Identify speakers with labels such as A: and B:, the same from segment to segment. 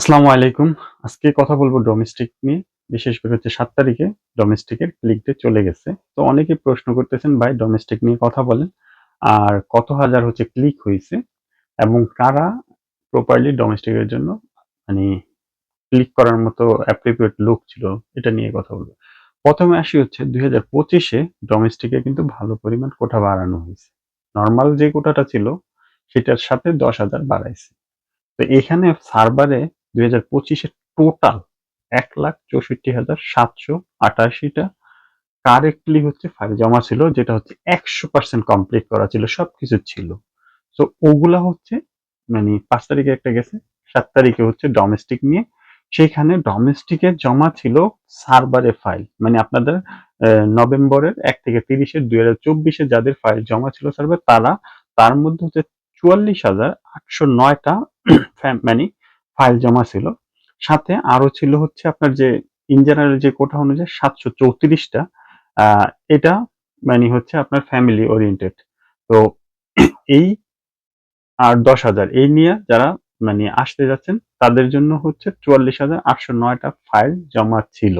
A: আসসালামু আলাইকুম। আজকে কথা বলব ডোমেস্টিক নিয়ে। বিশেষ করে হচ্ছে সাত তারিখে ডোমেস্টিকের ডে চলে গেছে। তো অনেকেই প্রশ্ন করতেছেন, ভাই ডোমেস্টিক নিয়ে কথা বলেন। আর কত হাজার হচ্ছে ক্লিক হয়েছে এবং কারা প্রপারলি ডোমেস্টিকের জন্য মানে ক্লিক করার মতো অ্যাপ্রিপিয়েট লোক ছিল, এটা নিয়ে কথা বলব। প্রথমে আসি হচ্ছে দুই হাজার পঁচিশে ডোমেস্টিকে কিন্তু ভালো পরিমাণ কোঠা বাড়ানো হয়েছে। নর্মাল যে কোটাটা ছিল, সেটার সাথে দশ হাজার বাড়াইছে। তো এখানে সার্ভারে দুই হাজার পঁচিশে টোটাল এক লাখ চৌষট্টি হাজার সাতশো আটাশিটা কারেক্টলি হচ্ছে ফাইল জমা ছিল, যেটা হচ্ছে একশো পার্সেন্ট কমপ্লিট করা ছিল, সবকিছু ছিল। তো ওগুলা হচ্ছে মানে পাঁচ তারিখে একটা গেছে, সাত তারিখে হচ্ছে ডোমেস্টিক নিয়ে। সেখানে ডোমেস্টিকের জমা ছিল সার্ভারে ফাইল মানে আপনাদের নভেম্বরের এক থেকে তিরিশের, দুই হাজার চব্বিশে যাদের ফাইল জমা ছিল সার্ভার তারা, তার মধ্যে হচ্ছে চুয়াল্লিশ হাজার আটশো নয়টা মানে ফাইল জমা ছিল। সাথে আরও ছিল হচ্ছে আপনার যে ইন জেনারেল যে কোটা অনুযায়ী সাতশো চৌত্রিশটা এটা মানে হচ্ছে আপনার ফ্যামিলি ওরিয়েন্টেড তো এই আর দশ হাজার এই নিয়ে যারা মানে আসতে যাচ্ছেন, তাদের জন্য হচ্ছে চুয়াল্লিশ হাজার আটশো নয়টা ফাইল জমা ছিল।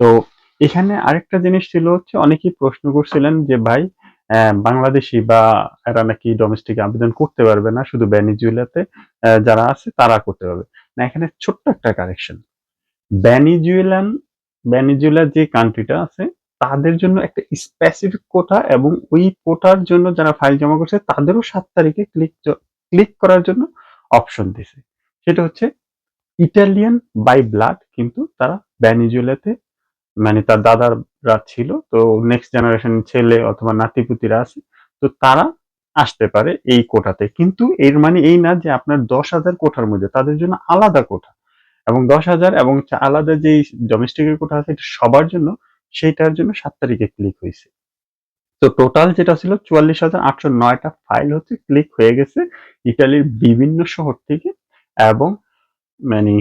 A: তো এখানে আরেকটা জিনিস ছিল হচ্ছে, অনেকেই প্রশ্ন করছিলেন যে ভাই বাংলাদেশি বা এরা নাকি ডোমেস্টিক আবেদন করতে পারবে না শুধু ভেনিজুয়েলাতে আহ, যারা আছে তারা করতে পারবে। না এখানে ছোট্ট একটা কারেকশন ভেনিজুয়েলান ভেনিজুয়েলা যে কান্ট্রিটা আছে তাদের জন্য একটা স্পেসিফিক কোটা এবং ওই কোটার জন্য যারা ফাইল জমা করছে তাদেরও সাত তারিখে ক্লিক ক্লিক করার জন্য অপশন দিছে। সেটা হচ্ছে ইটালিয়ান বাই ব্লাড কিন্তু তারা ভেনিজুয়েলাতে মানে তার দাদারা ছিল, তো নেক্সট জেনারেশন ছেলে অথবা নাতিপুতিরা আছে, তো তারা আসতে পারে এই কোটাতে। কিন্তু এর মানে এই না যে আপনার দশ হাজার কোঠার মধ্যে, তাদের জন্য আলাদা কোঠা। এবং দশ হাজার এবং আলাদা যে ডোমেস্টিকের কোঠা আছে, এটা সবার জন্য সেইটার জন্য সাত তারিখে ক্লিক হয়েছে। তো টোটাল যেটা ছিল চুয়াল্লিশ হাজার আটশো নয়টা ফাইল হচ্ছে ক্লিক হয়ে গেছে ইটালির বিভিন্ন শহর থেকে এবং মানে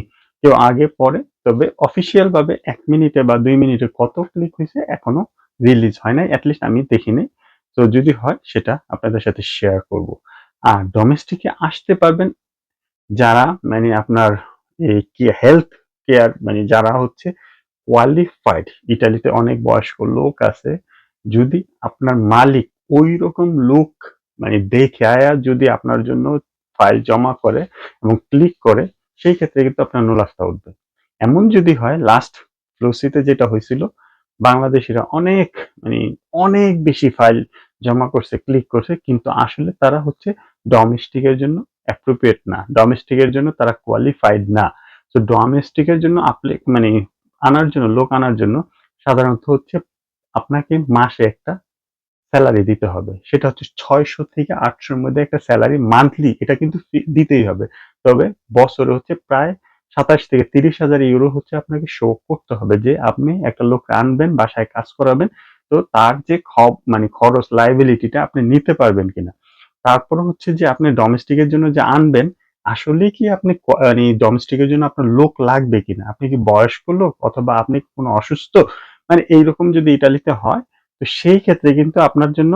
A: কেউ আগে পরে তবে অফিসিয়াল ভাবে এক মিনিটে বা দুই মিনিটে কত ক্লিক হয়েছে এখনও রিলিজ হয় নাই অ্যাটলিস্ট আমি দেখিনি। তো যদি হয়, সেটা আপনাদের সাথে শেয়ার করব। আর ডোমেস্টিকে আসতে পারবেন যারা মানে আপনার এই কি হেলথ কেয়ার মানে যারা হচ্ছে কোয়ালিফাইড ইটালিতে অনেক বয়স্ক লোক আছে, যদি আপনার মালিক ওই রকম লোক মানে দেখে আয়া যদি আপনার জন্য ফাইল জমা করে এবং ক্লিক করে, সেই ক্ষেত্রে কিন্তু আপনার নুলাস্তা উঠবে। এমন যদি হয় লাস্ট ফ্লোসিতে যেটা হয়েছিল, বাংলাদেশিরা অনেক মানে অনেক বেশি ফাইল জমা করছে ক্লিক করছে, কিন্তু আসলে তারা হচ্ছে ডোমেস্টিকের জন্য অ্যাপ্রোপ্রিয়েট না। ডোমেস্টিকের জন্য তারা কোয়ালিফাইড না। তো ডোমেস্টিকের জন্য আপনি মানে আনার জন্য, লোক আনার জন্য সাধারণত হচ্ছে আপনাকে মাসে একটা স্যালারি দিতে হবে। সেটা হচ্ছে ছয়শো থেকে আটশোর মধ্যে একটা স্যালারি মান্থলি এটা কিন্তু দিতেই হবে। তবে বছরে হচ্ছে প্রায় সাতাশ থেকে তিরিশ হাজার ইউরো হচ্ছে আপনাকে শো করতে হবে যে আপনি একটা লোক আনবেন, বাসায় কাজ করাবেন, তো তার যে মানে খরচ লাইবিলিটিটা আপনি নিতে পারবেন কিনা। তারপর হচ্ছে যে আপনি ডোমেস্টিকের জন্য যে আনবেন, আসলে কি আপনি মানে ডোমেস্টিকের জন্য আপনার লোক লাগবে কিনা? আপনি কি বয়স্ক লোক অথবা আপনি কোনো অসুস্থ? মানে এইরকম যদি ইটালিতে হয়, তো সেই ক্ষেত্রে কিন্তু আপনার জন্য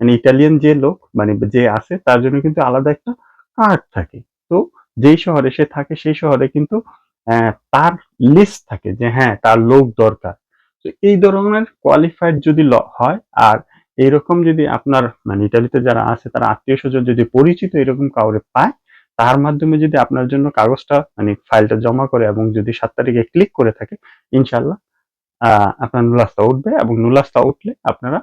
A: মানে ইটালিয়ান যে লোক মানে যে আছে, তার জন্য কিন্তু আলাদা একটা কার্ড থাকে। তো যেই শহরে সে থাকে, সেই শহরে কিন্তু তার লিস্ট থাকে যে হ্যাঁ তার লোক দরকার। তো এই ধরনের কোয়ালিফাইড যদি হয় আর এইরকম যদি আপনার মানে ইটালিতে যারা আছে, তারা আত্মীয় স্বজন যদি পরিচিত এরকম কাউরে পায়, তার মাধ্যমে যদি আপনার জন্য কাগজটা মানে ফাইলটা জমা করে এবং যদি সাত তারিখে ক্লিক করে থাকে ইনশাল্লাহ আপনার নুলাস্তা উঠবে এবং নুলাস্তা উঠলে আপনারা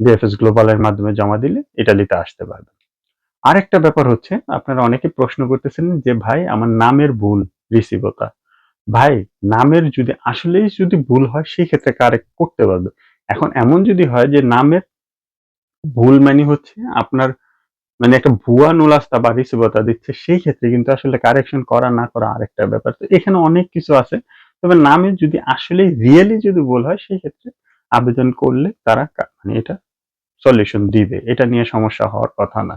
A: বিএফএস গ্লোবালের মাধ্যমে জমা দিলে ইটালিতে আসতে পারবেন। আরেকটা ব্যাপার হচ্ছে, আপনারা অনেকে প্রশ্ন করতেছেন যে, ভাই, আমার নামের ভুল, রিসিভতা। ভাই, নামের যদি, আসলেই যদি ভুল হয় সেই ক্ষেত্রে কারেক্ট করতে পারবে? এখন এমন যদি হয় যে, নামের ভুল মানে হচ্ছে আপনার মানে একটা ভুয়া নুলাস্তা বা রিসিভতা দিচ্ছে সেই ক্ষেত্রে কিন্তু আসলে কারেকশন করা না করা আরেকটা ব্যাপার। তো এখানে অনেক কিছু আছে। তবে নামে যদি আসলে রিয়েলি যদি ভুল হয় সেই ক্ষেত্রে আবেদন করলে তারা মানে এটা সলিউশন দিবে। এটা নিয়ে সমস্যা হওয়ার কথা না।